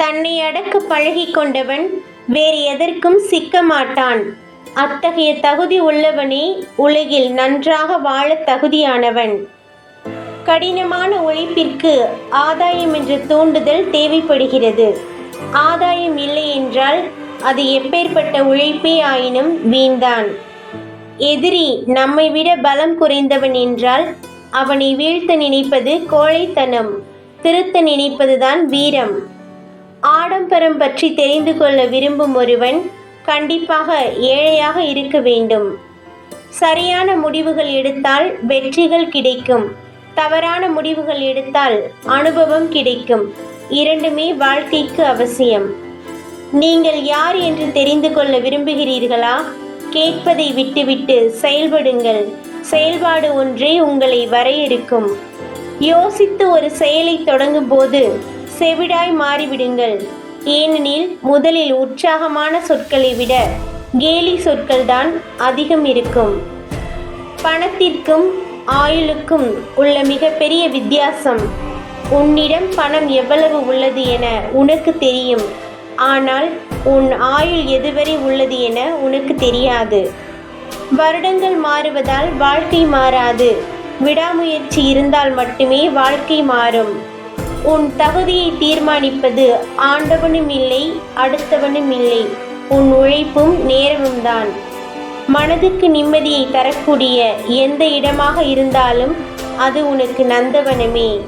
தன்னை அடக்க பழகி கொண்டவன் வேறு எதற்கும் சிக்க மாட்டான் அத்தகைய தகுதி உள்ளவனே உலகில் நன்றாக வாழ தகுதியானவன். கடினமான உழைப்பிற்கு ஆதாயம் என்ற தூண்டுதல் தேவைப்படுகிறது. ஆதாயம் இல்லை என்றால் அது எப்பேற்பட்ட உழைப்பே ஆயினும் வீண்தான். எதிரி நம்மை விட பலம் குறைந்தவன் என்றால் அவனை வீழ்த்த நினைப்பது கோழைத்தனம் திருத்த நினைப்பதுதான் வீரம். ஆடம்பரம் பற்றி தெரிந்து கொள்ள விரும்பும் ஒருவன் கண்டிப்பாக ஏழையாக இருக்க வேண்டும். சரியான முடிவுகள் எடுத்தால் வெற்றிகள் கிடைக்கும். தவறான முடிவுகள் எடுத்தால் அனுபவம் கிடைக்கும். இரண்டுமே வாழ்க்கைக்கு அவசியம். நீங்கள் யார் என்று தெரிந்து கொள்ள விரும்புகிறீர்களா? கேட்பதை விட்டுவிட்டு செயல்படுங்கள். செயல்பாடு ஒன்றே உங்களை வரையறுக்கும். யோசித்து ஒரு செயலை தொடங்கும் போது செவிடாய் மாறிவிடுங்கள். ஏனெனில் முதலில் உற்சாகமான சொற்களை விட கேலி சொற்கள்தான் அதிகம் இருக்கும். பணத்திற்கும் ஆயுளுக்கும் உள்ள மிகப்பெரிய வித்தியாசம் உன்னிடம் பணம் எவ்வளவு உள்ளது என உனக்கு தெரியும். ஆனால் உன் ஆயுள் எதுவரை உள்ளது என உனக்கு தெரியாது. வருடங்கள் மாறுவதால் வாழ்க்கை மாறாது. விடாமுயற்சி இருந்தால் மட்டுமே வாழ்க்கை மாறும். உன் தகுதியை தீர்மானிப்பது ஆண்டவனும் இல்லை அடுத்தவனும் இல்லை உன் உழைப்பும் நேரமும் தான் மனதுக்கு நிம்மதியை தரக்கூடிய எந்த இடமாக இருந்தாலும் அது உனக்கு நந்தவனமே.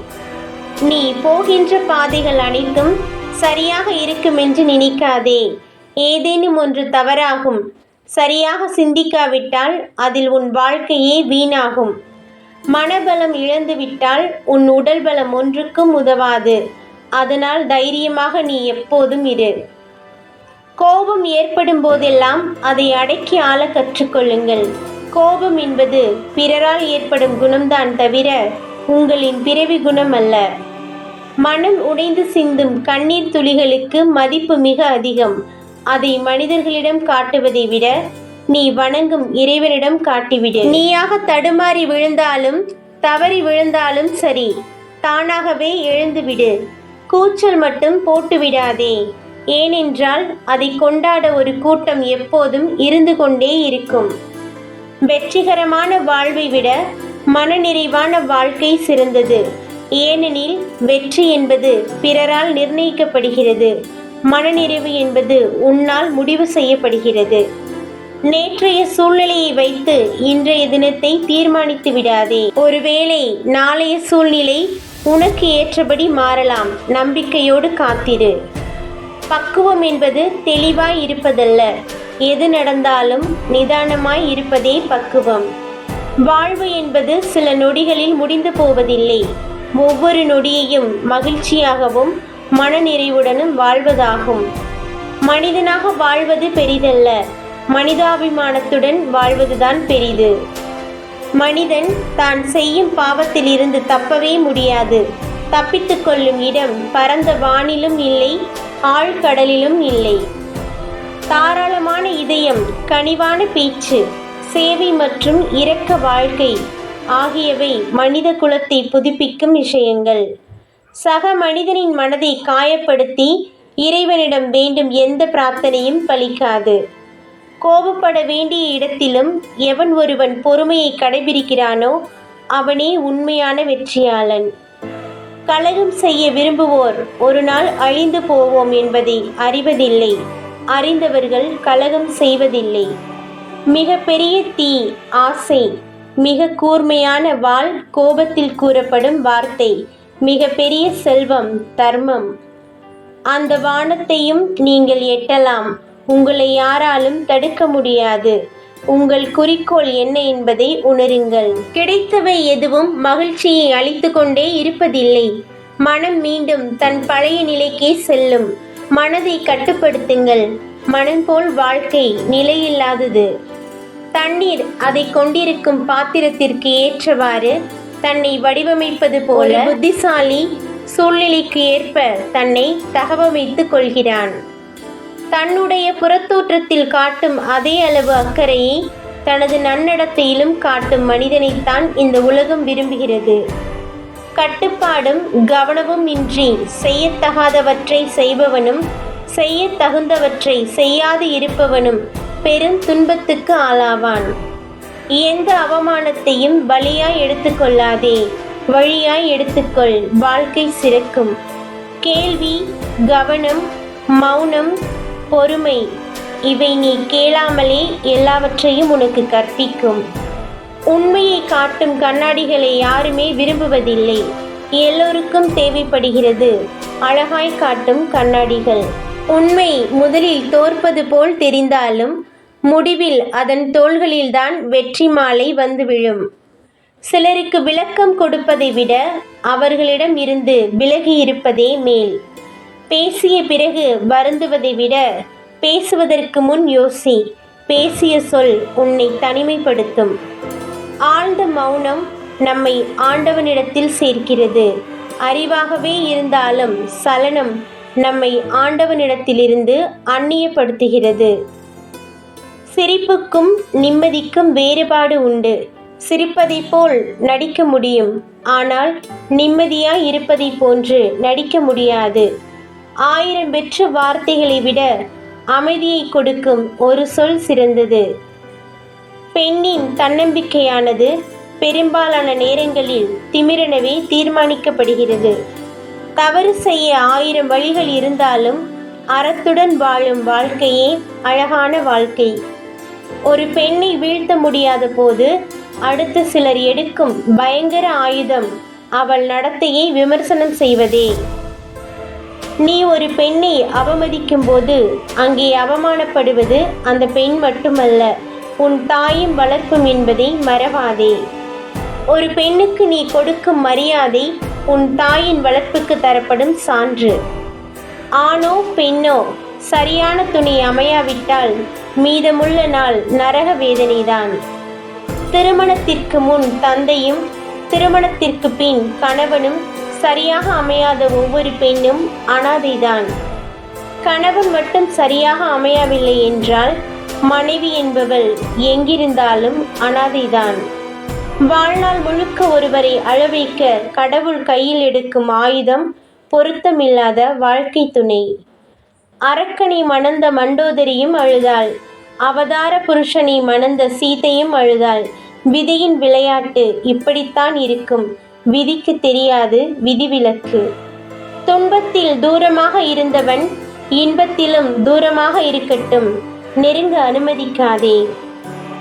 நீ போகின்ற பாதைகள் அனைத்தும் சரியாக இருக்குமென்று நினைக்காதே. ஏதேனும் ஒன்று தவறாகும். சரியாக சிந்திக்காவிட்டால் அதில் உன் வாழ்க்கையே வீணாகும். மனபலம் இழந்துவிட்டால் உன் உடல் பலம் ஒன்றுக்கும் உதவாது. அதனால் தைரியமாக நீ எப்போதும் இரு. கோபம் ஏற்படும் போதெல்லாம் அதை அடக்கி ஆள கற்றுக்கொள்ளுங்கள். கோபம் என்பது பிறரால் ஏற்படும் குணம்தான் தவிர உங்களின் பிறவி குணம் அல்ல. மனம் உடைந்து சிந்தும் கண்ணீர் துளிகளுக்கு மதிப்பு மிக அதிகம். அதை மனிதர்களிடம் காட்டுவதை விட நீ வணங்கும் இறைவனிடம் காட்டிவிடு. நீயாக தடுமாறி விழுந்தாலும் தவறி விழுந்தாலும் சரி தானாகவே எழுந்துவிடு. கூச்சல் மட்டும் போட்டுவிடாதே. ஏனென்றால் அதை கொண்டாட ஒரு கூட்டம் எப்போதும் இருந்து கொண்டே இருக்கும். வெற்றிகரமான வாழ்வை விட மனநிறைவான வாழ்க்கை சிறந்தது. ஏனெனில் வெற்றி என்பது பிறரால் நிர்ணயிக்கப்படுகிறது. மனநிறைவு என்பது உன்னால் முடிவு செய்யப்படுகிறது. நேற்றைய சூழ்நிலையை வைத்து இன்றைய தினத்தை தீர்மானித்து விடாதே. ஒருவேளை நாளைய சூழ்நிலை உனக்கு ஏற்றபடி மாறலாம். நம்பிக்கையோடு காத்திரு. பக்குவம் என்பது தெளிவாய் இருப்பதல்ல. எது நடந்தாலும் நிதானமாய் இருப்பதே பக்குவம். வாழ்வு என்பது சில நொடிகளில் முடிந்து போவதில்லை. ஒவ்வொரு நொடியையும் மகிழ்ச்சியாகவும் மனநிறைவுடனும் வாழ்வதாகும். மனிதனாக வாழ்வது பெரிதல்ல. மனிதாபிமானத்துடன் வாழ்வதுதான் பெரிது. மனிதன் தான் செய்யும் பாவத்திலிருந்து தப்பவே முடியாது. தப்பித்துக் கொள்ளும் இடம் பரந்த வானிலும் இல்லை ஆழ்கடலிலும் இல்லை. தாராளமான இதயம் கனிவான பேச்சு சேவை மற்றும் இரக்க வாழ்க்கை ஆகியவை மனித குலத்தை புதுப்பிக்கும் விஷயங்கள். சக மனிதனின் மனதை காயப்படுத்தி இறைவனிடம் வேண்டும் எந்த பிரார்த்தனையும் பலிக்காது. கோபப்பட வேண்டிய இடத்திலும் எவன் ஒருவன் பொறுமையை கடைபிடிக்கிறானோ அவனே உண்மையான வெற்றியாளன். கலகம் செய்ய விரும்புவோர் ஒரு நாள் அழிந்து போவோம் என்பதை அறிவதில்லை. அறிந்தவர்கள் கலகம் செய்வதில்லை. மிக பெரிய தீ ஆசை மிக கூர்மையான வாள் கோபத்தில் கூறப்படும் வார்த்தை மிக பெரிய செல்வம் தர்மம். அந்த வானத்தையும் நீங்கள் எட்டலாம். உங்களை யாராலும் தடுக்க முடியாது. உங்கள் குறிக்கோள் என்ன என்பதை உணருங்கள். கிடைத்தவை எதுவும் மகிழ்ச்சியை அளித்து கொண்டே இருப்பதில்லை. மனம் மீண்டும் தன் பழைய நிலைக்கே செல்லும். மனதை கட்டுப்படுத்துங்கள். மனம் போல் வாழ்க்கை நிலையில்லாதது. தண்ணீர் அதை கொண்டிருக்கும் பாத்திரத்திற்கு ஏற்றவாறு தன்னை வடிவமைப்பது போல புத்திசாலி சூழ்நிலைக்கு ஏற்ப தன்னை தகவமைத்துக் கொள்கிறான். தன்னுடைய புறத்தோற்றத்தில் காட்டும் அதே அளவு அக்கறையை தனது நன்னடத்தையிலும் காட்டும் மனிதனைத்தான் இந்த உலகம் விரும்புகிறது. கட்டுப்பாடும் கவனமும் இன்றி செய்யத்தகாதவற்றை செய்பவனும் செய்யத் தகுந்தவற்றை செய்யாது இருப்பவனும் பெரும் துன்பத்துக்கு ஆளாவான். எந்த அவமானத்தையும் பலியாய் எடுத்துக்கொள்ளாதே வழியாய் எடுத்துக்கொள் வாழ்க்கை சிறக்கும். கேள்வி கவனம் மௌனம் பொறுமை. இவை நீ கேளாமலே எல்லாவற்றையும் உனக்கு கற்பிக்கும். உண்மையை காட்டும் கண்ணாடிகளை யாருமே விரும்புவதில்லை. எல்லோருக்கும் தேவைப்படுகிறது அழகாய் காட்டும் கண்ணாடிகள். உண்மை முதலில் தோற்பது போல் தெரிந்தாலும் முடிவில் அதன் தோள்களில்தான் வெற்றி மாலை வந்து விழும் சிலருக்கு விளக்கம் கொடுப்பதை விட அவர்களிடம் இருந்து விலகி இருப்பதே மேல். பேசிய பிறகு வருந்துவதை விட பேசுவதற்கு முன் யோசி பேசிய சொல் உன்னை தனிமைப்படுத்தும். ஆழ்ந்த மௌனம் நம்மை ஆண்டவனிடத்தில் சேர்க்கிறது. அறிவாகவே இருந்தாலும் சலனம் நம்மை ஆண்டவனிடத்திலிருந்து அந்நியப்படுத்துகிறது. சிரிப்புக்கும் நிம்மதிக்கும் வேறுபாடு உண்டு. சிரிப்பதைப் போல் நடிக்க முடியும். ஆனால் நிம்மதியாய் இருப்பதைப் போன்று நடிக்க முடியாது. ஆயிரம் பெற்ற வார்த்தைகளை விட அமைதியை கொடுக்கும் ஒரு சொல் சிறந்தது. பெண்ணின் தன்னம்பிக்கையானது பெரும்பாலான நேரங்களில் திமிரெனவே தீர்மானிக்கப்படுகிறது. தவறு செய்ய ஆயிரம் வழிகள் இருந்தாலும் அறத்துடன் வாழும் வாழ்க்கையே அழகான வாழ்க்கை. ஒரு பெண்ணை வீழ்த்த முடியாத போது அடுத்து சிலர் எடுக்கும் பயங்கர ஆயுதம் அவள் நடத்தையை விமர்சனம் செய்வதே. நீ ஒரு பெண்ணை அவமதிக்கும் போது அங்கே அவமானப்படுவது அந்த பெண் மட்டுமல்ல உன் தாயும் வளர்ப்பும் என்பதை மறவாதே. ஒரு பெண்ணுக்கு நீ கொடுக்கும் மரியாதை உன் தாயின் வளர்ப்புக்கு தரப்படும் சான்று. ஆணோ பெண்ணோ சரியான துணி அமையாவிட்டால் மீதமுள்ள நாள் நரக வேதனைதான். திருமணத்திற்கு முன் தந்தையும் திருமணத்திற்கு பின் கணவனும் சரியாக அமையாத ஒவ்வொரு பெண்ணும் அனாதைதான். கணவன் மட்டும் சரியாக அமையவில்லை என்றால் மனைவி என்பவள் எங்கிருந்தாலும் அனாதைதான். வாழ்நாள் முழுக்க ஒருவரை அழவைக்க கடவுள் கையில் எடுக்கும் ஆயுதம் பொருத்தமில்லாத வாழ்க்கை துணை. அரக்கனை மணந்த மண்டோதரியும் அழுதாள். அவதார புருஷனை மணந்த சீதையும் அழுதாள். விதியின் விளையாட்டு இப்படித்தான் இருக்கும். விதிக்கு தெரியாது விதிவிலக்கு. துன்பத்தில் தூரமாக இருந்தவன் இன்பத்திலும் தூரமாக இருக்கட்டும். நெருங்க அனுமதிக்காதே.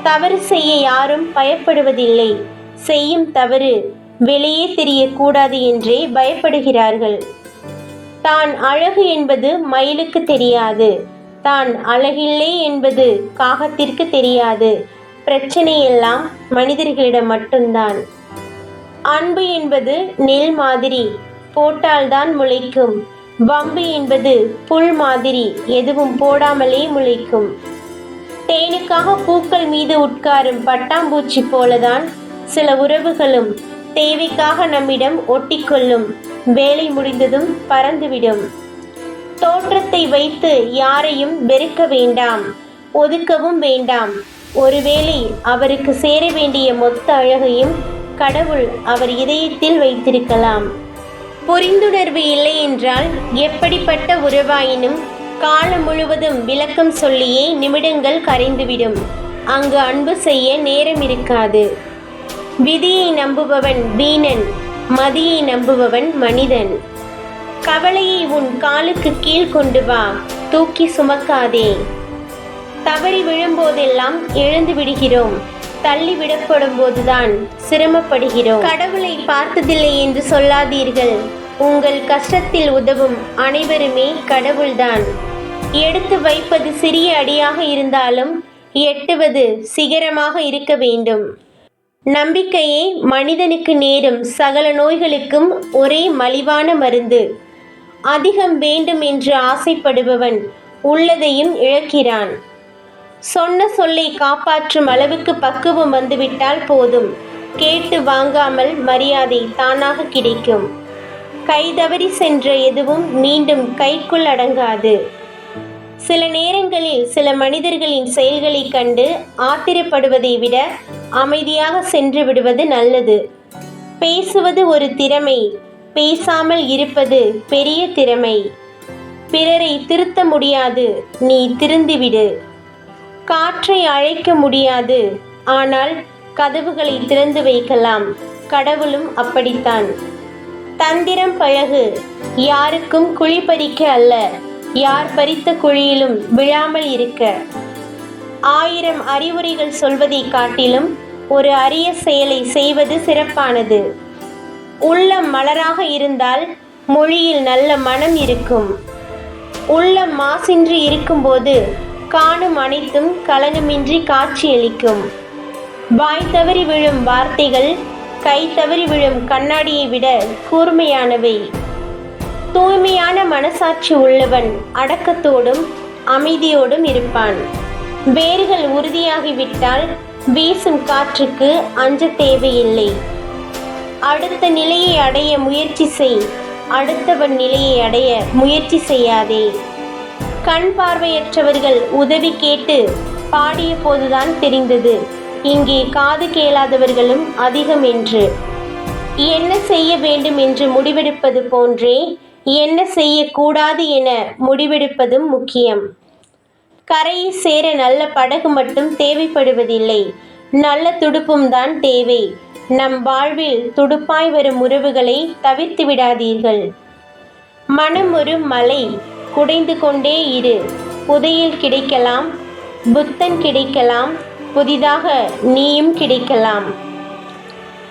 தவறு செய்ய யாரும் பயப்படுவதில்லை. செய்யும் தவறு வெளியே தெரியக்கூடாது என்றே பயப்படுகிறார்கள். தான் அழகு என்பது மயிலுக்கு தெரியாது. தான் அழகில்லை என்பது காகத்திற்கு தெரியாது. பிரச்சனையெல்லாம் மனிதர்களிடம் மட்டும்தான். அன்பு என்பது நெல் மாதிரி போட்டால்தான் முளைக்கும். வம்பு என்பது புல் மாதிரி எதுவும் போடாமலே முளைக்கும். தேனுக்காக பூக்கள் மீது உட்காரும் பட்டாம்பூச்சி போலதான் சில உறவுகளும் தேவைக்காக நம்மிடம் ஒட்டிக்கொள்ளும். வேலை முடிந்ததும் பறந்துவிடும். தோற்றத்தை வைத்து யாரையும் வெறுக்க வேண்டாம் ஒதுக்கவும் வேண்டாம். ஒருவேளை அவருக்கு சேர வேண்டிய மொத்த அழகையும் கடவுள் அவர் இதயத்தில் வைத்திருக்கலாம். புரிந்துணர்வு இல்லை என்றால் எப்படிப்பட்ட உறவாயினும் காலம் முழுவதும் விளக்கம் சொல்லியே நிமிடங்கள் கரைந்துவிடும். அங்கு அன்பு செய்ய நேரம் இருக்காது. விதியை நம்புபவன் வீணன் மதியை நம்புபவன் மனிதன். கவலையை உன் காலுக்கு கீழ் கொண்டு வா தூக்கி சுமக்காதே. தவறி விழும்போதெல்லாம் எழுந்து விடுகிறோம். தள்ளிவிடப்படும் போதுதான் சிரமப்படுகிறோம். கடவுளை பார்த்ததில்லை என்று சொல்லாதீர்கள். உங்கள் கஷ்டத்தில் உதவும் அனைவருமே கடவுள்தான். எடுத்து வைப்பது சிறிய அடியாக இருந்தாலும் எட்டுவது சிகரமாக இருக்க வேண்டும். நம்பிக்கையே மனிதனுக்கு நேரும் சகல நோய்களுக்கும் ஒரே மலிவான மருந்து. அதிகம் வேண்டும் என்று ஆசைப்படுபவன் உள்ளதையும் இழக்கிறான். சொன்ன சொல்லை காப்பாற்றும் அளவுக்கு பக்குவம் வந்துவிட்டால் போதும். கேட்டு வாங்காமல் மரியாதை தானாக கிடைக்கும். கைதவறி சென்ற எதுவும் மீண்டும் கைக்குள் அடங்காது. சில நேரங்களில் சில மனிதர்களின் செயல்களை கண்டு ஆத்திரப்படுவதை விட அமைதியாக சென்று விடுவது நல்லது. பேசுவது ஒரு திறமை பேசாமல் இருப்பது பெரிய திறமை. பிறரை திருத்த முடியாது நீ திருந்திவிடு. காற்றை அழைக்க முடியாது. ஆனால் கதவுகளை திறந்து வைக்கலாம். கடவுளும் அப்படித்தான். தந்திரம் பழகு. யாருக்கும் குழி பறிக்க அல்ல. யார் பறித்த குழியிலும் விழாமல் இருக்க. ஆயிரம் அறிவுரைகள் சொல்வதை காட்டிலும் ஒரு அரிய செயலை செய்வது சிறப்பானது. உள்ளம் மலராக இருந்தால் மொழியில் நல்ல மனம் இருக்கும். உள்ளம் மாசின்றி இருக்கும்போது காணும் அனைத்தும் கலனமின்றி காட்சியளிக்கும். வாய் தவறி விழும் வார்த்தைகள் கை தவறி விழும் கண்ணாடியை விட கூர்மையானவை. தூய்மையான மனசாட்சி உள்ளவன் அடக்கத்தோடும் அமைதியோடும் இருப்பான். வேர்கள் உறுதியாகிவிட்டால் வீசும் காற்றுக்கு அஞ்ச தேவையில்லை. அடுத்த நிலையை அடைய முயற்சி செய் அடுத்தவன் நிலையை அடைய முயற்சி செய்யாதே. கண் பார்வையற்றவர்கள் உதவி கேட்டு பாடிய போதுதான் தெரிந்தது. இங்கே காது கேளாதவர்களும் அதிகம் என்று. என்ன செய்ய வேண்டும் என்று முடிவெடுப்பது போன்றே என்ன செய்யக்கூடாது என முடிவெடுப்பதும் முக்கியம். கரையை சேர நல்ல படகு மட்டும் தேவைப்படுவதில்லை. நல்ல துடுப்பும் தான் தேவை. நம் வாழ்வில் துடுப்பாய் வரும் உறவுகளை தவிர்த்து விடாதீர்கள். மனம் ஒரு மலை. குடைந்து கொண்டே இரு. புதையில் கிடைக்கலாம். புத்தன் கிடைக்கலாம். புதிதாக நீயும் கிடைக்கலாம்.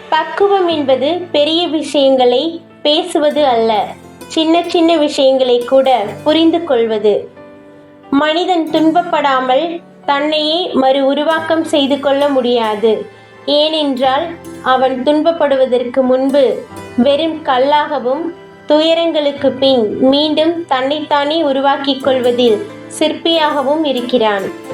பக்குவம் என்பது பெரிய விஷயங்களை பேசுவது அல்ல. சின்ன சின்ன விஷயங்களை கூட புரிந்து கொள்வது. மனிதன் துன்பப்படாமல் தன்னையே மறு உருவாக்கம் செய்து கொள்ள முடியாது. ஏனென்றால் அவன் துன்பப்படுவதற்கு முன்பு வெறும் கல்லாகவும் துயரங்களுக்கு பின் மீண்டும் தன்னைத்தானே உருவாக்கிக் கொள்வதில் சிற்பியாகவும் இருக்கிறான்.